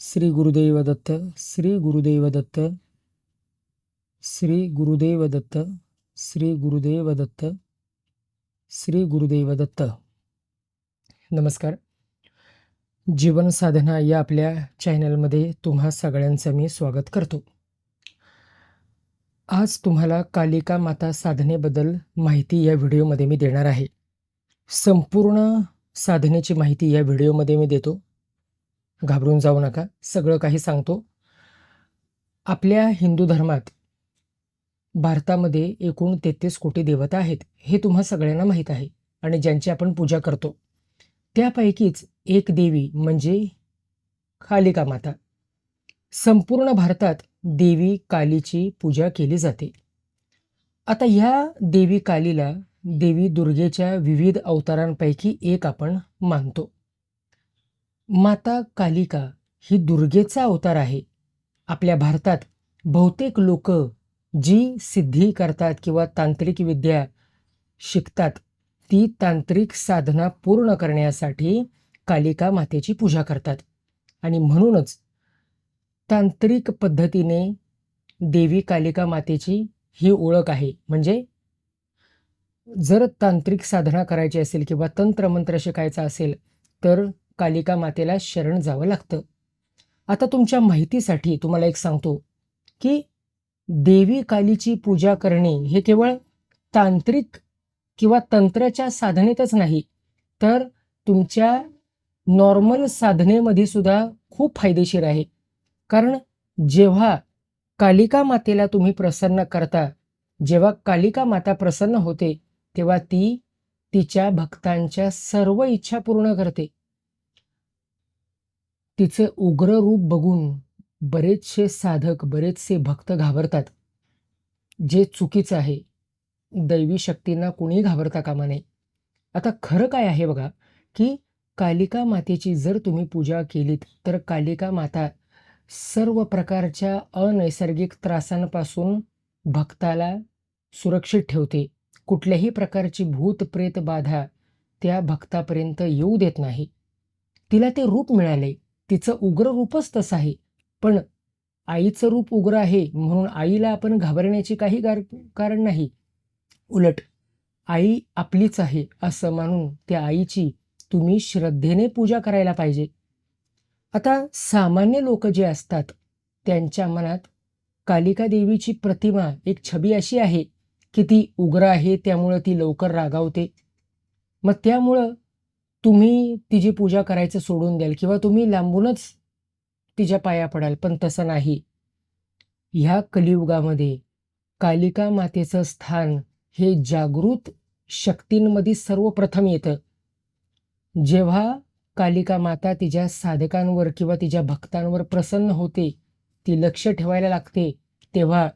श्री गुरुदैव दत्त श्री गुरुदैव दत्त श्री गुरुदैव दत्त श्री गुरुदेव दत्त श्री गुरुदेव दत्त नमस्कार. जीवन साधना या आपल्या चॅनलमध्ये तुम्हा सगळ्यांचं मी स्वागत करतो. आज तुम्हाला कालिका माता साधनेबद्दल माहिती या व्हिडिओमध्ये मी देणार आहे. संपूर्ण साधनेची माहिती या व्हिडिओमध्ये मी देतो. घाबरून जाऊ नका. सगळं काही सांगतो. आपल्या हिंदू धर्मात भारतामध्ये एकूण तेहतीस कोटी देवता आहेत हे तुम्हा सगळ्यांना माहीत आहे आणि ज्यांची आपण पूजा करतो. त्यापैकीच एक देवी म्हणजे कालिका माता. संपूर्ण भारतात देवी कालीची पूजा केली जाते. आता ह्या देवी कालीला देवी दुर्गेच्या विविध अवतारांपैकी एक आपण मानतो. माता कालिका ही दुर्गेचा अवतार आहे. आपल्या भारतात बहुतेक लोक जी सिद्धी करतात किंवा तांत्रिक विद्या शिकतात ती तांत्रिक साधना पूर्ण करण्यासाठी कालिका मातेची पूजा करतात. आणि म्हणूनच तांत्रिक पद्धतीने देवी कालिका मातेची ही ओळख आहे. म्हणजे जर तांत्रिक साधना करायची असेल किंवा तंत्रमंत्र शिकायचं असेल तर कालिका मातेला शरण जावं लागतं. आता तुमच्या माहितीसाठी तुम्हाला एक सांगतो की देवी कालीची पूजा करणे हे केवळ तांत्रिक किंवा तंत्राच्या साधनेतच नाही तर तुमच्या नॉर्मल साधनेमध्ये सुद्धा खूप फायदेशीर आहे. कारण जेव्हा कालिका मातेला तुम्ही प्रसन्न करता जेव्हा कालिका माता प्रसन्न होते तेव्हा ती तिच्या भक्तांच्या सर्व इच्छा पूर्ण करते. तिचे उग्र रूप बघून बरेचसे साधक बरेचसे भक्त घाबरतात. जे चुकीचं आहे दैवी शक्तींना कोणी घाबरता कामा नये. आता खरं काय आहे बघा की कालिका मातेची जर तुम्ही पूजा केलीत तर कालिका माता सर्व प्रकारच्या अनैसर्गिक त्रासांपासून भक्ताला सुरक्षित ठेवते. कुठल्याही प्रकारची भूत प्रेत बाधा त्या भक्तापर्यंत येऊ देत नाही. तिला ते रूप मिळाले. तिचं उग्र रूपच तसं आहे. पण आईचं रूप उग्र आहे म्हणून आईला आपण घाबरण्याची काही गार कारण नाही. उलट आई आपलीच आहे असं मानून त्या आईची तुम्ही श्रद्धेने पूजा करायला पाहिजे. आता सामान्य लोक जे असतात त्यांच्या मनात कालिका देवीची प्रतिमा एक छबी अशी आहे की ती उग्र आहे त्यामुळं ती लवकर रागावते. मग त्यामुळं तुम्ही तिची पूजा करायचं सोडून द्याल किंवा तुम्ही लांबूनच तिच्या पाया पडाल पण तसं नाही. ह्या कलियुगामध्ये कालिका मातेचं स्थान हे जागृत शक्तींमध्ये सर्वप्रथम येतं. जेव्हा कालिका माता तिच्या साधकांवर किंवा तिच्या भक्तांवर प्रसन्न होते ती लक्ष ठेवायला लागते तेव्हा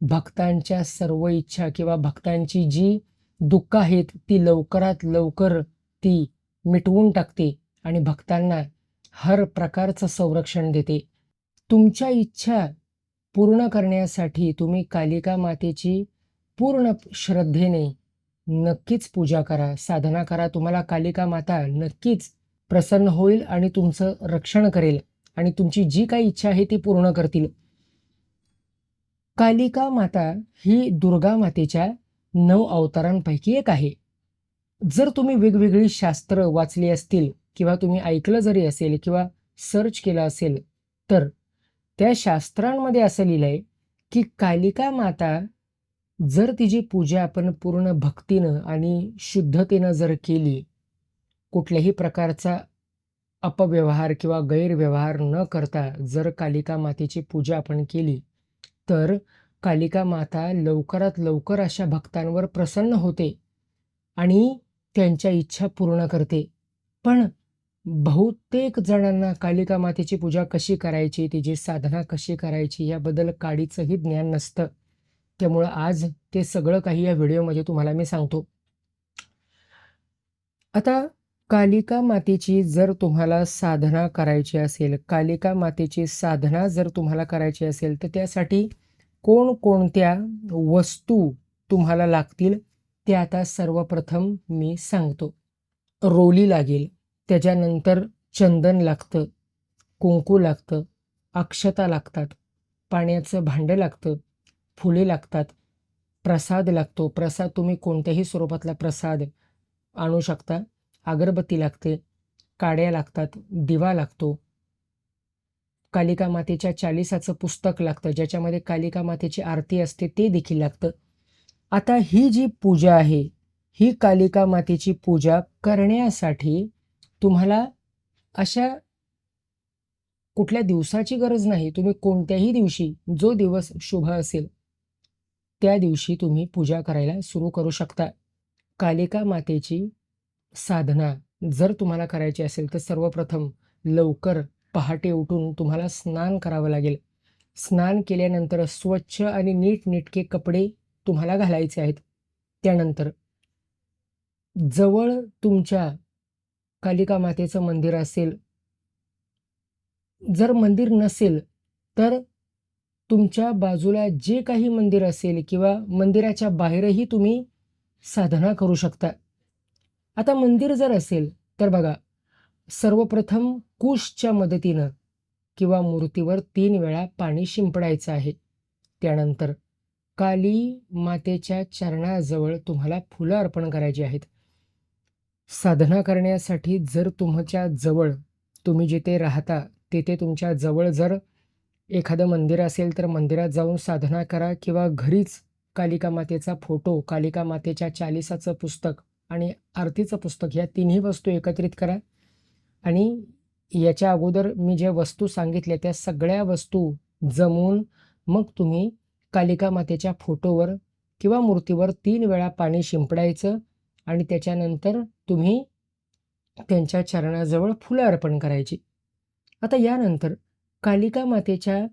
भक्तांच्या सर्व इच्छा किंवा भक्तांची जी दुःख आहेत ती लवकरात लवकर ती मिटवून टाकते आणि भक्तांना हर प्रकारचं संरक्षण देते. तुमच्या इच्छा पूर्ण करण्यासाठी तुम्ही कालिका मातेची पूर्ण श्रद्धेने नक्कीच पूजा करा साधना करा. तुम्हाला कालिका माता नक्कीच प्रसन्न होईल आणि तुमचं रक्षण करेल आणि तुमची जी काही इच्छा आहे ती पूर्ण करतील. कालिका माता ही दुर्गा मातेच्या नऊ अवतारांपैकी एक आहे. जर तुम्ही वेगवेगळी शास्त्र वाचली असतील किंवा तुम्ही ऐकलं जरी असेल किंवा सर्च केलं असेल तर त्या शास्त्रांमध्ये असं लिहिलं आहे की कालिका माता जर तिची पूजा आपण पूर्ण भक्तीनं आणि शुद्धतेनं जर केली कुठल्याही प्रकारचा अपव्यवहार किंवा गैरव्यवहार न करता जर कालिका मातेची पूजा आपण केली तर कालिका माता लवकरात लवकर अशा भक्तांवर प्रसन्न होते आणि त्यांच्या इच्छा पूर्ण करते. पण बहुतेक जणांना कालिका मातेची पूजा कशी करायची तिची साधना कशी करायची याबद्दल काडीचंही ज्ञान नसतं. त्यामुळं आज ते सगळं काही या व्हिडिओमध्ये तुम्हाला मी सांगतो. आता कालिका मातेची जर तुम्हाला साधना करायची असेल कालिका मातेची साधना जर तुम्हाला करायची असेल तर त्यासाठी कोणकोणत्या वस्तू तुम्हाला लागतील? ते आता सर्वप्रथम मी सांगतो. रोली लागेल त्याच्यानंतर चंदन लागतं कुंकू लागतं अक्षता लागतात पाण्याचं भांडं लागतं फुले लागतात प्रसाद लागतो. प्रसाद तुम्ही कोणत्याही स्वरूपातला प्रसाद आणू शकता. अगरबत्ती लागते काड्या लागतात दिवा लागतो. कालिका मातेच्या चालिसाचं पुस्तक लागतं ज्याच्यामध्ये कालिका मातेची आरती असते ते देखील लागतं. आता ही जी पूजा आहे ही कालिका मातेची पूजा करण्यासाठी तुम्हाला अशा कुठल्या दिवसाची गरज नाही. तुम्ही कोणत्याही दिवशी जो दिवस शुभ असेल त्या दिवशी तुम्ही पूजा करायला सुरू करू शकता. कालिका मातेची साधना जर तुम्हाला करायची असेल तर सर्वप्रथम लवकर पहाटे उठून तुम्हाला स्नान करावं लागेल. स्नान केल्यानंतर स्वच्छ आणि नीटनेटके कपडे तुम्हाला घालायचे आहेत. त्यानंतर जवळ तुमच्या कालिका मातेचं मंदिर असेल जर मंदिर नसेल तर तुमच्या बाजूला जे काही मंदिर असेल किंवा मंदिराच्या बाहेरही तुम्ही साधना करू शकता. आता मंदिर जर असेल तर बघा सर्वप्रथम कुशच्या मदतीनं किंवा मूर्तीवर तीन वेळा पाणी शिंपडायचं आहे. त्यानंतर काली मातेच्या चरणाजवळ तुम्हाला फुलं अर्पण करायची आहेत. साधना करण्यासाठी जर तुमच्या जवळ तुम्ही जिथे राहता तिथे तुमच्या जवळ जर एखादं मंदिर असेल तर मंदिरात जाऊन साधना करा किंवा घरीच कालिका मातेचा फोटो कालिका मातेच्या चालिसाचं पुस्तक आणि आरतीचं पुस्तक या तिन्ही वस्तू एकत्रित करा. आणि याच्या अगोदर मी ज्या वस्तू सांगितल्या त्या सगळ्या वस्तू जमवून मग तुम्ही कालिका मातेच्या फोटोवर किंवा मूर्तीवर तीन वेळा पाणी शिंपडायचं आणि त्याच्यानंतर तुम्ही त्यांच्या चरणाजवळ फुलं अर्पण करायची. आता यानंतर कालिका मातेच्या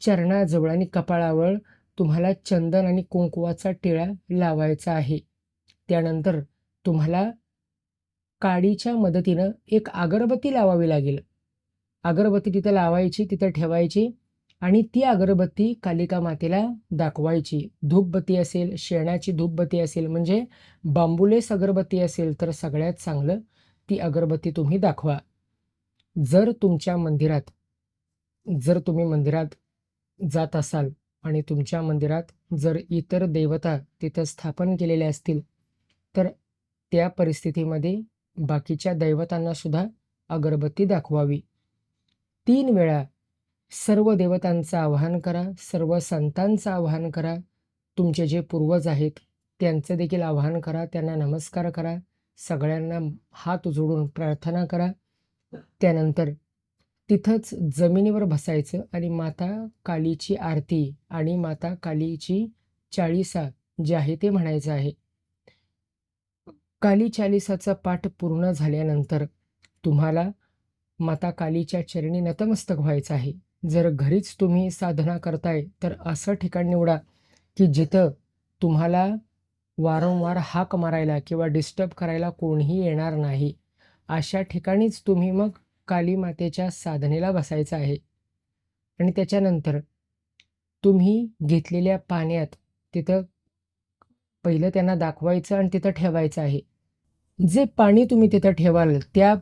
चरणाजवळ आणि कपाळावर तुम्हाला चंदन आणि कुंकुवाचा टिळा लावायचा आहे. त्यानंतर तुम्हाला काडीच्या मदतीनं एक अगरबत्ती लावावी लागेल. अगरबत्ती तिथं लावायची तिथं ठेवायची. आणि ती अगरबत्ती कालिका मातेला दाखवायची. धूपबत्ती असेल शेणाची धूपबत्ती असेल म्हणजे बांबुलेस अगरबत्ती असेल तर सगळ्यात चांगलं ती अगरबत्ती तुम्ही दाखवा. जर तुमच्या मंदिरात जर तुम्ही मंदिरात जात असाल आणि तुमच्या मंदिरात जर इतर देवता तिथं स्थापन केलेल्या असतील तर त्या परिस्थितीमध्ये बाकीच्या दैवतांना सुद्धा अगरबत्ती दाखवावी. तीन वेळा सर्व देवतांचं आवाहन करा सर्व संतांचं आवाहन करा तुमचे जे पूर्वज आहेत त्यांचं देखील आवाहन करा त्यांना नमस्कार करा सगळ्यांना हात जोडून प्रार्थना करा. त्यानंतर तिथंच जमिनीवर बसायचं आणि माता कालीची आरती आणि माता कालीची चाळीसा जे आहे ते म्हणायचं आहे. काली चालिसाचा पाठ पूर्ण झाल्यानंतर तुम्हाला माता कालीच्या चरणी नतमस्तक व्हायचं आहे. जर घरीच तुम्ही साधना करताय तर असं ठिकाण निवडा की जिथं तुम्हाला वारंवार हाक मारायला किंवा डिस्टर्ब करायला कोणीही येणार नाही. अशा ठिकाणीच तुम्ही मग काली मातेच्या साधनेला बसायचं आहे. आणि त्याच्यानंतर तुम्ही घेतलेल्या पाण्यात तिथं पहिलं त्यांना दाखवायचं आणि तिथं ठेवायचं आहे. जे पाणी तुम्ही तिथं ठेवाल त्या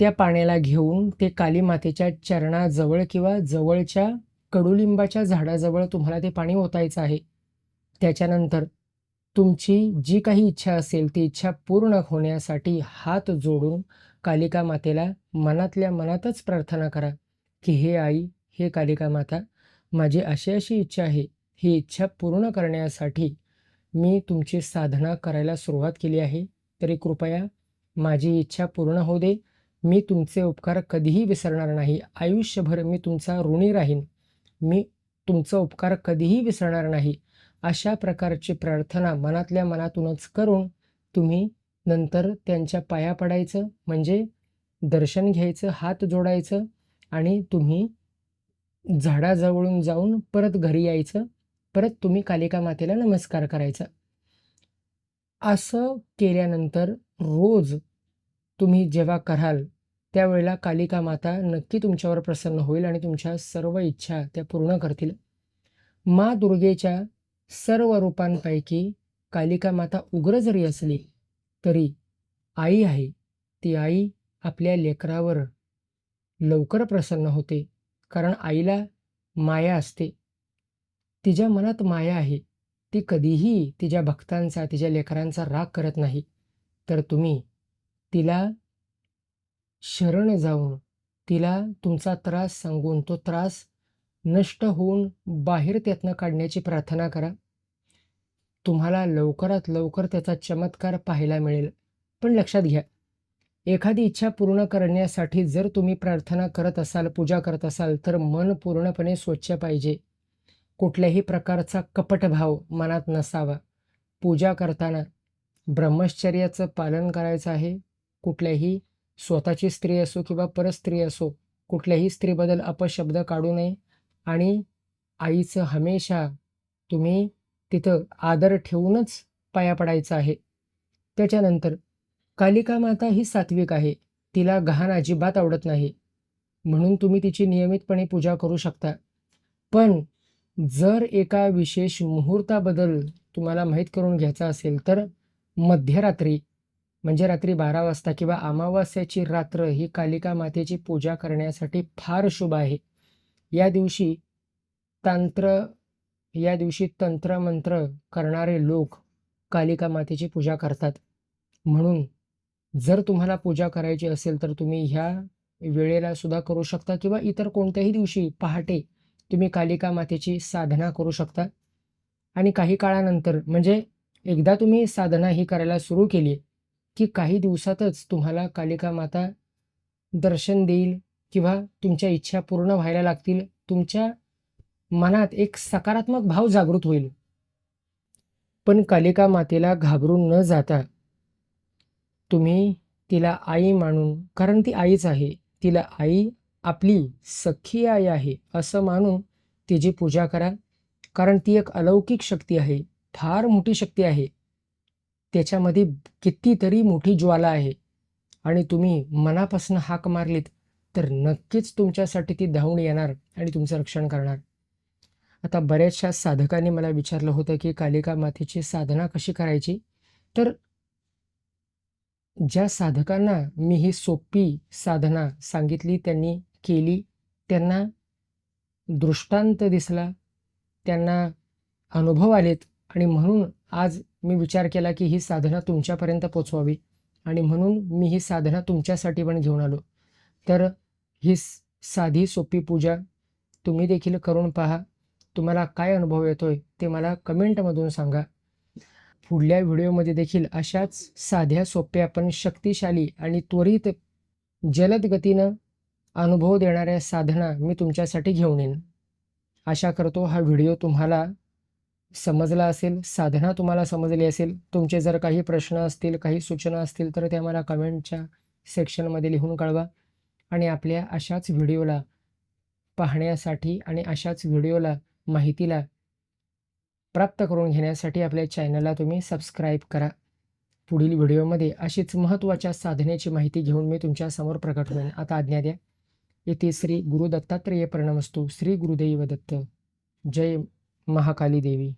त्या पाण्याला घेऊन ते काली मातेच्या चरणाजवळ किंवा जवळच्या कडुलिंबाच्या झाडाजवळ तुम्हाला ते पाणी ओतायचं आहे. त्याच्यानंतर तुमची जी काही इच्छा असेल ती इच्छा पूर्ण होण्यासाठी हात जोडून कालिका मातेला मनातल्या मनातच प्रार्थना करा की हे आई हे कालिका माता माझी अशी अशी इच्छा आहे. ही इच्छा पूर्ण करण्यासाठी मी तुमची साधना करायला सुरुवात केली आहे. तरी कृपया माझी इच्छा पूर्ण होऊ दे. मी तुमचे उपकार कधीही विसरणार नाही. आयुष्यभर मी तुमचा ऋणी राहीन. मी तुमचा उपकार कधीही विसरणार नाही. अशा प्रकारची प्रार्थना मनातल्या मनातूनच करून तुम्ही नंतर त्यांच्या पाया पडायचं म्हणजे दर्शन घ्यायचं हात जोडायचं आणि तुम्ही झाडाजवळून जाऊन परत घरी यायचं. परत तुम्ही कालिका मातेला नमस्कार करायचा. असं केल्यानंतर रोज तुम्ही जेव्हा कराल त्यावेळेला कालिका माता नक्की तुमच्यावर प्रसन्न होईल आणि तुमच्या सर्व इच्छा त्या पूर्ण करतील. मा दुर्गेच्या सर्व रूपांपैकी कालिका माता उग्र जरी असली तरी आई आहे. ती आई आपल्या लेकरावर लवकर प्रसन्न होते कारण आईला माया असते. तिच्या मनात माया आहे. ती कधीही तिच्या भक्तांचा तिच्या लेकरांचा राग करत नाही. तर तुम्ही तिला शरण जाऊन तिला तुमचा त्रास सांगून तो त्रास नष्ट होऊन बाहेर त्यातनं काढण्याची प्रार्थना करा. तुम्हाला लवकरात लवकर त्याचा चमत्कार पाहायला मिळेल. पण लक्षात घ्या एखादी इच्छा पूर्ण करण्यासाठी जर तुम्ही प्रार्थना करत असाल पूजा करत असाल तर मन पूर्णपणे स्वच्छ पाहिजे. कुठल्याही प्रकारचा कपटभाव मनात नसावा. पूजा करताना ब्रह्मश्चर्याचं पालन करायचं आहे. कुठल्याही स्वतःची स्त्री असो किंवा परस्त्री असो कुठल्याही स्त्रीबद्दल अपशब्द काढू नये. आणि आईचं हमेशा तुम्ही तिथं आदर ठेवूनच पाया पडायचं आहे. त्याच्यानंतर कालिका माता ही सात्विक आहे. तिला गहाण अजिबात आवडत नाही. म्हणून तुम्ही तिची नियमितपणे पूजा करू शकता. पण जर एका विशेष मुहूर्ताबद्दल तुम्हाला माहीत करून घ्यायचा असेल तर मध्यरात्री म्हणजे रात्री बारा वाजता किंवा अमावास्याची रात्र ही कालिका मातेची पूजा करण्यासाठी फार शुभ आहे. या दिवशी तंत्र या दिवशी तंत्रमंत्र करणारे लोक कालिका मातेची पूजा करतात. म्हणून जर तुम्हाला पूजा करायची असेल तर तुम्ही ह्या वेळेला सुद्धा करू शकता किंवा इतर कोणत्याही दिवशी पहाटे तुम्ही कालिका मातेची साधना करू शकता. आणि काही काळानंतर म्हणजे एकदा तुम्ही साधना ही करायला सुरू केली की काही दिवसातच तुम्हाला कालिका माता दर्शन देईल किंवा तुमच्या इच्छा पूर्ण व्हायला लागतील तुमच्या मनात एक सकारात्मक भाव जागृत होईल. पण कालिका मातेला घाबरून न जाता तुम्ही तिला आई मानून कारण ती आईच आहे तिला आई आपली सख्खी आई आहे असं मानून तिची पूजा करा कारण ती एक अलौकिक शक्ती आहे फार मोठी शक्ती आहे. त्याच्यामध्ये कितीतरी मोठी ज्वाला आहे. आणि तुम्ही मनापासून हाक मारलीत तर नक्कीच तुमच्यासाठी ती धावून येणार आणि तुमचं रक्षण करणार. आता बऱ्याचशा साधकांनी मला विचारलं होतं की कालिका मातेची साधना कशी करायची? तर ज्या साधकांना मी ही सोपी साधना सांगितली त्यांनी केली त्यांना दृष्टांत दिसला त्यांना अनुभव आलेत आणि म्हणून आज मी विचार केला की ही साधना तुमच्यापर्यंत पोचवावी. आणि म्हणून मी ही साधना तुमच्यासाठी पण घेऊन आलो. तर ही साधी सोपी पूजा तुम्ही देखील करून पहा. तुम्हाला काय अनुभव येतोय ते मला कमेंटमधून सांगा. पुढल्या व्हिडिओमध्ये देखील अशाच साध्या सोप्या पण शक्तिशाली आणि त्वरित जलद गतीनं अनुभव देणाऱ्या साधना मी तुमच्यासाठी घेऊन येईन. आशा करतो हा व्हिडिओ तुम्हाला समजला असेल साधना तुम्हाला समजली असेल तुमचे जर काही प्रश्न असतील काही सूचना असतील तर त्या मला कमेंटच्या सेक्शनमध्ये लिहून कळवा. आणि आपल्या अशाच व्हिडिओला पाहण्यासाठी आणि अशाच व्हिडिओला माहितीला प्राप्त करून घेण्यासाठी आपल्या चॅनलला तुम्ही सबस्क्राईब करा. पुढील व्हिडिओमध्ये अशीच महत्त्वाच्या साधनेची माहिती घेऊन मी तुमच्यासमोर प्रकट होईन. आता आज्ञा द्या. येथे श्री गुरु दत्तात्रेय प्रणमस्तू. श्री गुरुदैव दत्त. जय महाकाली देवी.